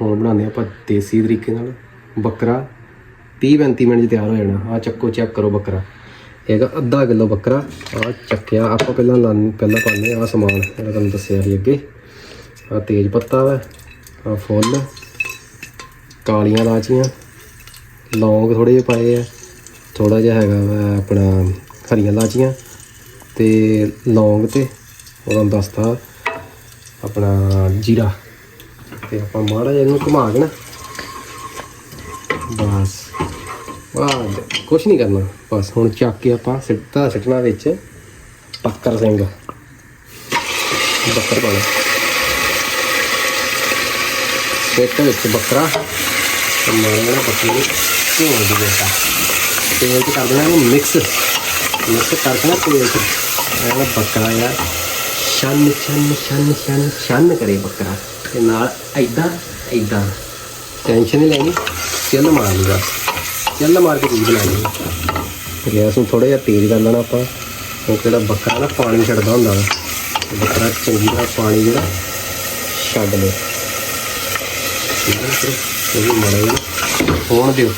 ਹੁਣ ਬਣਾਉਂਦੇ ਆਪਾਂ ਦੇਸੀ ਤਰੀਕੇ ਨਾਲ। ਬੱਕਰਾ 30 35 ਮਿੰਟ 'ਚ ਤਿਆਰ ਹੋ ਜਾਣਾ। ਆ ਚੱਕੋ ਚੈੱਕ ਕਰੋ ਬੱਕਰਾ। ਹੈਗਾ ਅੱਧਾ ਕਿਲੋ ਬੱਕਰਾ। ਆ ਚੱਕਿਆ। ਆਪਾਂ ਪਹਿਲਾਂ ਲਾਂ, ਪਹਿਲਾਂ ਪਾਉਂਦੇ ਆ ਸਮਾਨ। ਜਿਹੜਾ ਤੁਹਾਨੂੰ ਦੱਸਿਆ ਸੀ ਅੱਗੇ। ਆ ਤੇਜ ਪੱਤਾ ਵਾ। ਆ ਫੁੱਲ। ਕਾਲੀਆਂ ਲਾਚੀਆਂ। ਲੌਂਗ ਥੋੜੇ ਜਿਹੇ ਪਾਏ ਆ। ਥੋੜਾ ਜਿਹਾ ਹੈਗਾ ਵਾ ਆਪਣਾ ਹਰੀਆਂ ਲਾਚੀਆਂ। ਤੇ ਲੌਂਗ ਤੇ ਉਹਨਾਂ ਦੱਸਤਾ। ਆਪਣਾ ਜੀਰਾ। ਤੇ ਆਪਾਂ ਮਾੜਾ ਜਿਹਾ ਇਹਨੂੰ ਘੁਮਾ ਕੇ ਨਾ, ਬਸ। ਵਾਹ ਕੁਛ ਨਹੀਂ ਕਰਨਾ। ਬਸ ਹੁਣ ਚੱਕ ਕੇ ਆਪਾਂ ਸਿੱਟਾ ਸਿੱਟਣਾ ਵਿੱਚ ਪੱਕਰ ਸਿੰਘ। ਬੱਕਰ ਪਾਣਾ ਸਿੱਟ ਵਿੱਚ ਬੱਕਰਾ। ਤੇ ਮਾੜਾ ਬੱਕਰੀ ਨੂੰ ਧੋਣ ਦੀ ਬੇਟਾ ਤੇਲ ਚ ਕਰ ਦੇਣਾ ਇਹਨੂੰ ਮਿਕਸ ਮਿਕਸ ਕਰਕੇ ਨਾ ਤੇਲ ਚ। ਐਨਾ ਬੱਕਰਾ ਯਾਰ। ਛੰਨ ਛੰਨ ਛੰਨ ਛੰਨ ਛੰਨ ਕਰੇ ਬੱਕਰਾ। ਤੇ ਨਾਲ ਐਦਾਂ ਐਦਾਂ ਟੈਨਸ਼ਨ ਨਹੀਂ ਲੈਣੀ ਚੱਲ ਮਾਰ ਲਈ ਬਸ ਚੱਲ ਮਾਰ ਕੇ ਚੀਜ਼ ਬਣਾਣੀ ਗੈਸ ਨੂੰ ਥੋੜਾ ਜਿਹਾ ਤੇਜ਼ ਕਰ ਲੈਣਾ ਆਪਾਂ। ਕਿਉਂਕਿ ਜਿਹੜਾ ਬੱਕਰਾ ਨਾ ਪਾਣੀ ਛੱਡਦਾ ਹੁੰਦਾ ਵਾ ਬੱਕਰਾ ਚੰਗੀ ਤਰ੍ਹਾਂ ਪਾਣੀ ਜਿਹੜਾ ਛੱਡ ਲੇ ਠੀਕ ਇਹ ਵੀ ਮਾੜਾ ਜਿਹਾ ਹੋਣ ਦਿਓ।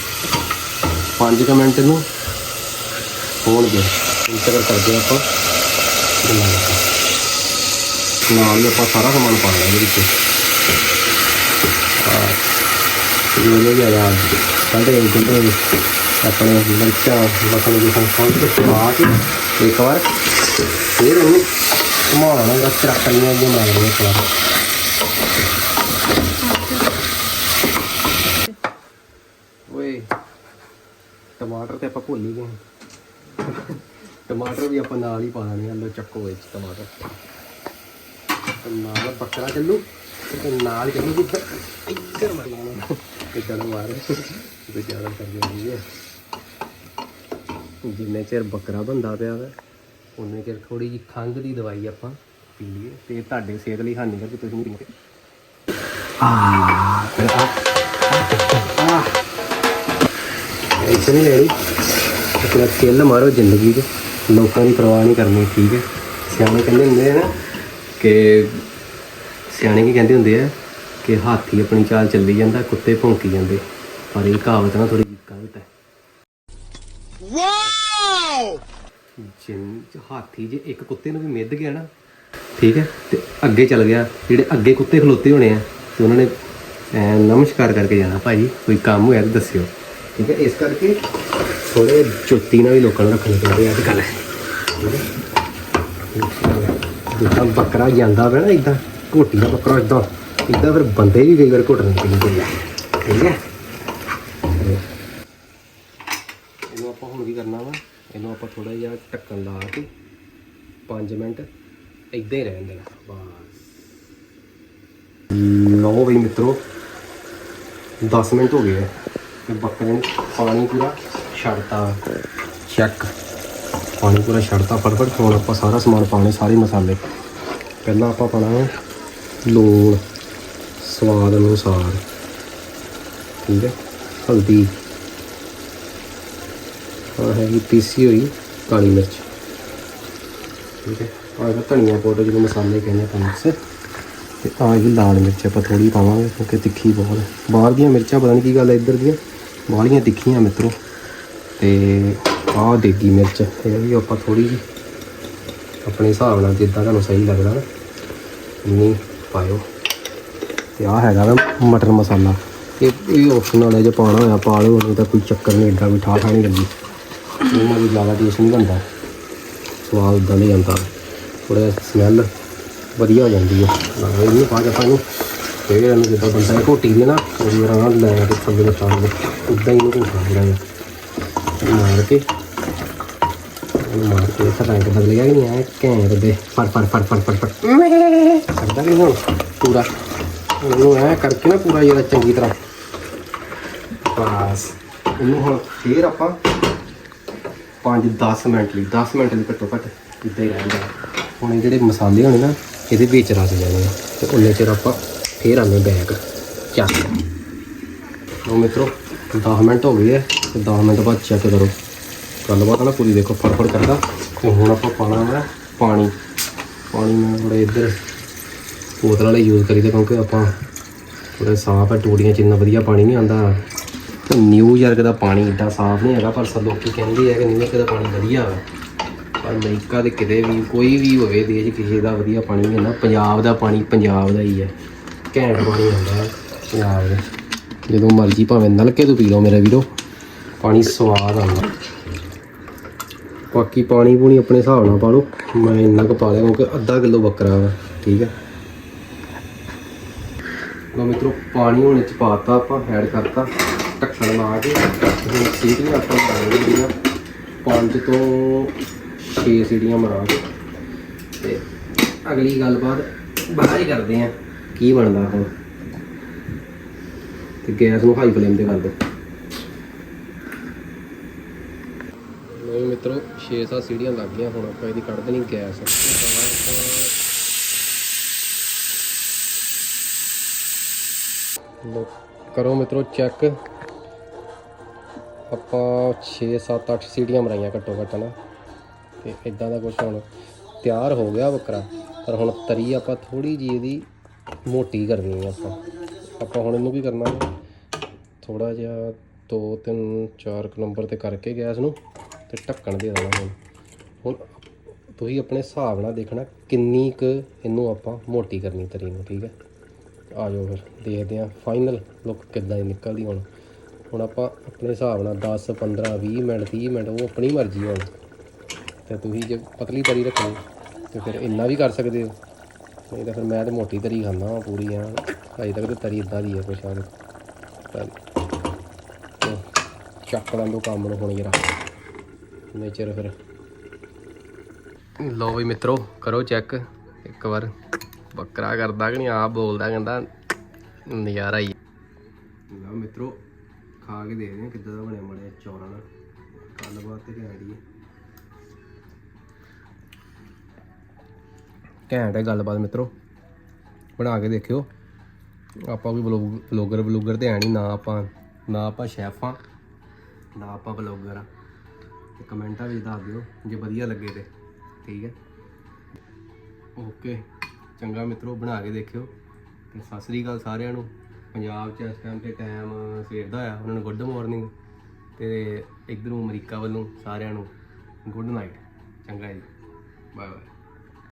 5 ਮਿੰਟ ਨੂੰ ਹੋਣ ਦਿਓ। ਇਸ ਤਰ੍ਹਾਂ ਕਰਦੇ ਆਪਾਂ ਨਾਲ ਹੀ ਆਪਾਂ ਸਾਰਾ ਸਮਾਨ ਪਾ ਲੈਣਾ ਇਹਦੇ ਵਿੱਚ। ਇਹ ਲੈ ਗਿਆ ਯਾਰ ਸਾਡੇ ਗੁੰਡੇ ਆਪਣੇ ਮਿਰਚਾਂ ਲਸਣ ਦੀ ਸੰਖਾਂ ਤੇ ਪਾ ਕੇ ਇੱਕ ਵਾਰ ਫਿਰ ਘੁਮਾਉਣਾ ਟਮਾਟਰ ਤੇ ਆਪਾਂ ਭੁੱਲ ਹੀ ਗਏ। ਟਮਾਟਰ ਵੀ ਆਪਾਂ ਨਾਲ ਹੀ ਪਾ ਲੈਣੇ ਆ ਲੋ ਚੱਕੋ ਵਿੱਚ ਟਮਾਟਰ। ਤੇ ਨਾਲ ਬੱਕਰਾ ਚੱਲੂ ਤੇ ਨਾਲ ਚੱਲੂ ਇੱਧਰ ਇੱਧਰ ਮਾਰਨਾ ਤੇ ਚੱਲ ਮਾਰ। ਤੇ ਜ਼ਿਆਦਾ ਕਰ ਜਾਂਦੀ ਹੈ ਜਿੰਨੇ ਚਿਰ ਬੱਕਰਾ ਬੰਦਾ ਪਿਆ ਵਾ, ਉਹਨੇ ਚਿਰ ਥੋੜੀ ਜਿਹੀ ਖੰਘ ਦੀ ਦਵਾਈ ਆਪਾਂ ਪੀ ਲਈਏ। ਤੇ ਤੁਹਾਡੇ ਸਿਹਤ ਲਈ ਹਾਨੀਕਾਰਕ ਤੁਸੀਂ ਨਹੀਂ ਆ ਫਿਰ ਨਹੀਂ ਲੈਣੀ। ਆਪਣਾ ਤਿਲ ਮਾਰੋ ਜ਼ਿੰਦਗੀ 'ਚ। ਲੋਕਾਂ ਦੀ ਪਰਵਾਹ ਨਹੀਂ ਕਰਨੀ, ਠੀਕ ਹੈ। ਸਿਆਣੇ ਕਹਿੰਦੇ ਹੁੰਦੇ ਆ ਨਾ। ਕਿ ਸਿਆਣੇ ਕੀ ਕਹਿੰਦੇ ਹੁੰਦੇ ਆ ਕਿ ਹਾਥੀ ਆਪਣੀ ਚਾਲ ਚੱਲੀ ਜਾਂਦਾ ਕੁੱਤੇ ਭੌਂਕੀ ਜਾਂਦੇ। ਪਰ ਇਹ ਕਹਾਵਤ ਨਾ ਥੋੜੀ ਗਲਤ ਹੈ। ਵਾਓ ਜਿੰਨ ਹਾਥੀ ਜੇ ਇੱਕ ਕੁੱਤੇ ਨੂੰ ਵੀ ਮਿੱਧ ਗਿਆ ਨਾ ਠੀਕ ਹੈ ਤੇ ਅੱਗੇ ਚੱਲ ਗਿਆ। ਜਿਹੜੇ ਅੱਗੇ ਕੁੱਤੇ ਖਲੋਤੇ ਹੋਣੇ ਆ ਤੇ ਉਹਨਾਂ ਨੇ ਨਮਸਕਾਰ ਕਰਕੇ ਜਾਣਾ ਭਾਈ ਕੋਈ ਕੰਮ ਹੋਇਆ ਤਾਂ ਦੱਸਿਓ। ਠੀਕ ਹੈ ਇਸ ਕਰਕੇ ਥੋੜੇ ਜੁੱਤੀ ਨਾਲ ਵੀ ਲੋਕਾਂ ਨੂੰ ਰੱਖਣੇ ਚਾਹੀਦੇ ਅੱਜ ਕੱਲ੍ਹ। ਜਿੱਦਾਂ ਬੱਕਰਾ ਜਾਂਦਾ ਪਿਆ ਨਾ ਇਦਾਂ ਘੋਟੀ ਦਾ ਬੱਕਰਾ ਇਦਾਂ ਇਦਾਂ ਫਿਰ ਬੰਦੇ ਵੀ ਕਈ ਵਾਰ ਘੁੱਟਣੇ ਪੈਂਦੇ। ਆ ਠੀਕ ਹੈ? ਇਹਨੂੰ ਆਪਾਂ ਹੁਣ ਕੀ ਕਰਨਾ ਵਾ? ਇਹਨੂੰ ਆਪਾਂ ਥੋੜਾ ਜਿਹਾ ਢੱਕਣ ਲਾ ਕੇ 5 ਮਿੰਟ ਇਦਾਂ ਹੀ ਰਹਿਣ ਦੇਣਾ। ਬਸ। ਲਓ ਬਈ ਮਿੱਤਰੋ 10 ਮਿੰਟ ਹੋ ਗਏ ਆ। ਬੱਕਰੇ ਨੇ ਪਾਣੀ ਪੂਰਾ ਛੱਡਤਾ। ਚੈੱਕ ਪਾਣੀ ਪੂਰਾ ਛੱਡਤਾ, ਫਟਫਟ ਹੁਣ ਆਪਾਂ ਸਾਰਾ ਸਮਾਨ ਪਾਉਣੇ, ਸਾਰੇ ਮਸਾਲੇ। ਪਹਿਲਾਂ ਆਪਾਂ ਪਾਣਾ ਲੂਣ ਸਵਾਦ ਅਨੁਸਾਰ। ਠੀਕ ਹੈ, ਹਲਦੀ। ਆ ਹੈਗੀ ਪੀਸੀ ਹੋਈ ਕਾਲੀ ਮਿਰਚ। ਠੀਕ ਹੈ ਆ ਇਹਦਾ ਧਨੀਆ ਪਾਊਡਰ, ਜਿਹਨੂੰ ਮਸਾਲੇ ਕਹਿੰਦੇ ਆਪਾਂ ਮਿਕਸ ਤੇ ਆ ਇਹ ਲਾਲ ਮਿਰਚ, ਆਪਾਂ ਥੋੜੀ ਪਾਵਾਂਗੇ, ਕਿਉਂਕਿ ਤਿੱਖੀ ਬਹੁਤ ਹੈ। ਬਾਹਰ ਦੀਆਂ ਮਿਰਚਾਂ, ਪਤਾ ਨਹੀਂ ਕੀ ਗੱਲ ਹੈ, ਇੱਧਰ ਦੀਆਂ, ਬਾਹਲੀਆਂ ਤਿੱਖੀਆਂ ਮਿੱਤਰੋ। ਤੇ ਆਹ ਦੇਗੀ ਮਿਰਚ, ਇਹ ਵੀ ਆਪਾਂ ਥੋੜੀ ਜਿਹੀ ਆਪਣੇ ਹਿਸਾਬ ਨਾਲ ਜਿੱਦਾਂ ਤੁਹਾਨੂੰ ਸਹੀ ਲੱਗਦਾ ਨਾ ਇੰਨੀ ਪਾਇਓ। ਤੇ ਆ ਹੈਗਾ ਵਾ ਮਟਰ ਮਸਾਲਾ। ਇਹ ਇਹ ਆਪਸ਼ਨਲ ਹੈ ਜੇ ਪਾਣਾ ਹੋਇਆ, ਪਾ ਲਓ ਨਹੀਂ ਤਾਂ ਕੋਈ ਚੱਕਰ ਨਹੀਂ ਏਡਾ ਵੀ ਠਾਠਾ ਨਹੀਂ ਲੱਗੀ। ਇਹਨਾਂ ਦੀ ਜ਼ਿਆਦਾ ਟੇਸਟ ਨਹੀਂ ਬਣਦਾ। ਸਵਾਦ ਉਦਾਂ ਨਹੀਂ ਜਾਂਦਾ ਥੋੜਾ ਸਮੈਲ ਵਧੀਆ ਹੋ ਜਾਂਦੀ ਹੈ ਨਾਲ ਇਹਨੂੰ ਪਾ ਕੇ ਆਪਾਂ ਫੇਰ ਇਹਨੂੰ ਜਿੱਦਾਂ ਬੰਦਾ ਘੋਟੀ ਦੇ ਨਾ, ਉਹਦੀ ਤਰ੍ਹਾਂ ਲੈ ਕੇ ਥੱਲੇ ਨੂੰ ਛਾਣ ਉਦਾਂ ਹੀ ਇਹਨੂੰ ਘੋਟਣਾ ਜਿਹੜਾ ਮਾਰ ਕੇ ਮਾਰ ਕੇ ਤਾਂ ਰੰਗ ਬਦਲ ਗਿਆ ਕਿ ਨਹੀਂ ਆਇਆ ਘੈਂਟ ਦੇ। ਫੜ ਫੜ ਫੜ ਫੜ ਫੜ ਫੜ। ਕਰਦਾ ਕਿ ਨਹੀਂ ਹੁਣ ਪੂਰਾ। ਉਹਨੂੰ ਐ ਕਰਕੇ ਨਾ ਪੂਰਾ ਜਿਹੜਾ ਚੰਗੀ ਤਰ੍ਹਾਂ। ਬਸ। ਇਹਨੂੰ ਹੁਣ ਫੇਰ ਆਪਾਂ 5-10 ਮਿੰਟ ਲਈ 10 ਮਿੰਟ ਲਈ ਘੱਟੋ ਘੱਟ ਇੱਦਾਂ ਹੀ ਰਹਿੰਦਾ ਹੁਣ ਇਹ ਜਿਹੜੇ ਮਸਾਲੇ ਹੋਣੇ ਨਾ, ਇਹਦੇ ਵਿੱਚ ਰਸ ਜਾਣੇ ਆ। ਤੇ ਉਹਨੇ ਚਿਰ ਆਪਾਂ ਫੇਰ ਆਨੇ ਬੈਕ ਚੱਕ ਲਓ ਮਿੱਤਰੋ 10 ਮਿੰਟ ਹੋ ਗਏ ਆ, ਤੇ 10 ਮਿੰਟ ਬਾਅਦ ਚੈੱਕ ਕਰੋ। ਗੱਲਬਾਤ ਨਾ ਪੂਰੀ ਦੇਖੋ ਫਟਫਟ ਕਰਦਾ। ਤੇ ਹੁਣ ਆਪਾਂ ਪਾਣਾ ਹੈ ਪਾਣੀ। ਪਾਣੀ ਮੈਂ ਥੋੜਾ ਇੱਧਰ ਬੋਤਲ ਵਾਲੇ ਯੂਜ਼ ਕਰੀਦੇ ਕਿਉਂਕਿ ਆਪਾਂ ਪੂਰਾ ਸਾਫ਼ ਹੈ ਟੂੜੀਆਂ ਚ ਇੰਨਾ ਵਧੀਆ ਪਾਣੀ ਨਹੀਂ ਆਉਂਦਾ। ਨਿਊਯਾਰਕ ਦਾ ਪਾਣੀ ਏਡਾ ਸਾਫ਼ ਨਹੀਂ ਹੈਗਾ, ਪਰ ਸਭ ਲੋਕੀ ਕਹਿੰਦੇ ਆ ਕਿ ਨਿਊਯਾਰਕ ਦਾ ਪਾਣੀ ਵਧੀਆ ਹੈ ਪਰ ਅਮਰੀਕਾ ਦੇ ਕਿਤੇ ਵੀ, ਕੋਈ ਵੀ ਹੋਵੇ ਦੇਸ਼ ਕਿਸੇ ਦਾ ਵਧੀਆ ਪਾਣੀ ਨਹੀਂ ਹੁੰਦਾ ਪੰਜਾਬ ਦਾ ਪਾਣੀ ਪੰਜਾਬ ਦਾ ਹੀ ਹੈ ਘੈਂਟ ਪਾਣੀ ਆਉਂਦਾ ਪੰਜਾਬ ਦਾ। ਜਦੋਂ ਮਰਜ਼ੀ ਭਾਵੇਂ ਨਲਕੇ ਤੋਂ ਪੀ ਲਓ ਮੇਰੇ ਵੀਰੋ, ਪਾਣੀ ਸਵਾਦ ਆਉਂਦਾ। ਬਾਕੀ ਪਾਣੀ ਪੂਣੀ ਆਪਣੇ ਹਿਸਾਬ ਨਾਲ ਪਾ ਲਓ। ਮੈਂ ਇੰਨਾ ਕੁ ਪਾ ਲਿਆ ਕਿਉਂਕਿ ਅੱਧਾ ਕਿਲੋ ਬੱਕਰਾ ਵਾ, ਠੀਕ ਹੈ ਲੋ ਮਿੱਤਰੋ, ਪਾਣੀ ਹੁਣ ਚ ਪਾਤਾ, ਆਪਾਂ ਐਡ ਕਰਤਾ। ਢੱਕਣ ਲਾ ਕੇ, ਹੁਣ ਸੀਟੀਆਂ ਆਪਾਂ ਮਾਰਾਂਗੇ ਜਿਹੜੀਆਂ ਪੰਜ ਤੋਂ 6 ਸੀਟੀਆਂ ਮਰਾ ਕੇ। ਤੇ ਅਗਲੀ ਗੱਲਬਾਤ ਬਾਹਰ ਹੀ ਕਰਦੇ ਆ, ਕੀ ਬਣਦਾ ਹੁਣ। ਤੇ ਗੈਸ ਨੂੰ ਹਾਈ ਫਲੇਮ ਤੇ ਕਰ ਦੋ ਲੋ ਮਿੱਤਰੋ 6-7 ਸੀੜੀਆਂ ਲੱਗ ਗਈਆਂ, ਹੁਣ ਆਪਾਂ ਇਹਦੀ ਕੱਢ ਦੇਣੀ ਗੈਸ। ਲੋ, ਕਰੋ ਮਿੱਤਰੋ ਚੈੱਕ। ਆਪਾਂ 6 7 8 ਸੀੜੀਆਂ ਮਰਾਈਆਂ ਘੱਟੋ ਘੱਟ ਨਾ ਤੇ ਇਦਾਂ ਦਾ ਕੁਝ ਹੁਣ ਤਿਆਰ ਹੋ ਗਿਆ ਬੱਕਰਾ ਪਰ ਹੁਣ ਤਰੀ ਆਪਾਂ ਥੋੜੀ ਜੀ ਇਹਦੀ ਮੋਟੀ ਕਰਨੀ ਹੈ ਆਪਾਂ। ਆਪਾਂ ਹੁਣ ਇਹਨੂੰ ਕੀ ਕਰਨਾ? ਥੋੜਾ ਜਿਹਾ 2 3 4 ਨੰਬਰ ਤੇ ਕਰਕੇ ਗੈਸ ਨੂੰ। ਤੇ ਢੱਕਣ ਦੇ ਦੇਣਾ ਹੁਣ। ਹੁਣ ਤੁਸੀਂ ਆਪਣੇ ਹਿਸਾਬ ਨਾਲ ਦੇਖਣਾ ਕਿੰਨੀ ਕੁ ਇਹਨੂੰ ਆਪਾਂ ਮੋਟੀ ਕਰਨੀ ਤਰੀ ਨੂੰ, ਠੀਕ ਹੈ? ਆ ਜਾਓ ਫਿਰ, ਦੇਖਦੇ ਹਾਂ ਫਾਈਨਲ ਲੁੱਕ ਕਿੱਦਾਂ ਦੀ ਨਿਕਲਦੀ ਹੁਣ। ਹੁਣ ਆਪਾਂ ਆਪਣੇ ਹਿਸਾਬ ਨਾਲ 10 15 20 ਮਿੰਟ 30 ਮਿੰਟ ਉਹ ਆਪਣੀ ਮਰਜ਼ੀ ਹੁਣ। ਤੇ ਤੁਸੀਂ ਜੇ ਪਤਲੀ ਤਰੀ ਰੱਖਣੀ, ਤੇ ਫਿਰ ਇੰਨਾ ਵੀ ਕਰ ਸਕਦੇ ਹੋ। ਨਹੀਂ ਤਾਂ ਫਿਰ ਮੈਂ ਤਾਂ ਮੋਟੀ ਤਰੀ ਖਾਂਦਾ ਹਾਂ ਪੂਰੀ ਆ ਅਜੇ ਤੱਕ ਤਾਂ ਤਰੀ ਇਦਾਂ ਦੀ ਹੈ ਕੁਛ ਆ ਚੱਕ ਲਾਂ ਕੰਮ ਨੂੰ ਹੁਣ ਜਰਾ ਨੇਚਰ ਫਿਰ। ਲੋ ਵੀ ਮਿੱਤਰੋ, ਕਰੋ ਚੈੱਕ ਇੱਕ ਵਾਰ ਬੱਕਰਾ ਕਰਦਾ ਕਿ ਨਹੀਂ, ਆਪ ਬੋਲਦਾ, ਕਹਿੰਦਾ ਨਜ਼ਾਰਾ ਹੀ। ਲਓ ਮਿੱਤਰੋ, ਖਾ ਕੇ ਦੇਖਦੇ ਹਾਂ ਕਿੱਦਾਂ ਦਾ ਬਣਿਆ ਮੜਿਆ ਚੌਰਾਂ ਨਾਲ ਗੱਲਬਾਤ ਤੇ ਘੈਂਟ ਘੈਂਟ ਹੈ ਗੱਲਬਾਤ ਮਿੱਤਰੋ। ਬਣਾ ਕੇ ਦੇਖਿਓ। ਆਪਾਂ ਕੋਈ ਬਲੌਗਰ ਬਲੌਗਰ ਤੇ ਹੈ ਨਹੀਂ, ਨਾ ਆਪਾਂ ਨਾ ਆਪਾਂ ਸ਼ੈਫ ਆ ਨਾ ਆਪਾਂ ਬਲੌਗਰ। ਆ ਤੇ ਕਮੈਂਟਾਂ ਵਿੱਚ ਦੱਸ ਦਿਓ ਜੇ ਵਧੀਆ ਲੱਗੇ ਤੇ, ਠੀਕ ਹੈ? ਓਕੇ ਚੰਗਾ ਮਿੱਤਰੋ, ਬਣਾ ਕੇ ਦੇਖਿਓ। ਤੇ ਸਤਿ ਸ੍ਰੀ ਅਕਾਲ ਸਾਰਿਆਂ ਨੂੰ। ਪੰਜਾਬ 'ਚ ਇਸ ਟਾਈਮ ਤੇ ਟਾਈਮ ਸਵੇਰ ਦਾ ਆ ਉਹਨਾਂ ਨੂੰ ਗੁੱਡ ਮਾਰਨਿੰਗ ਤੇ ਇਧਰੋਂ ਅਮਰੀਕਾ ਵੱਲੋਂ ਸਾਰਿਆਂ ਨੂੰ ਗੁੱਡ ਨਾਈਟ ਚੰਗਾ ਜੀ। Bye bye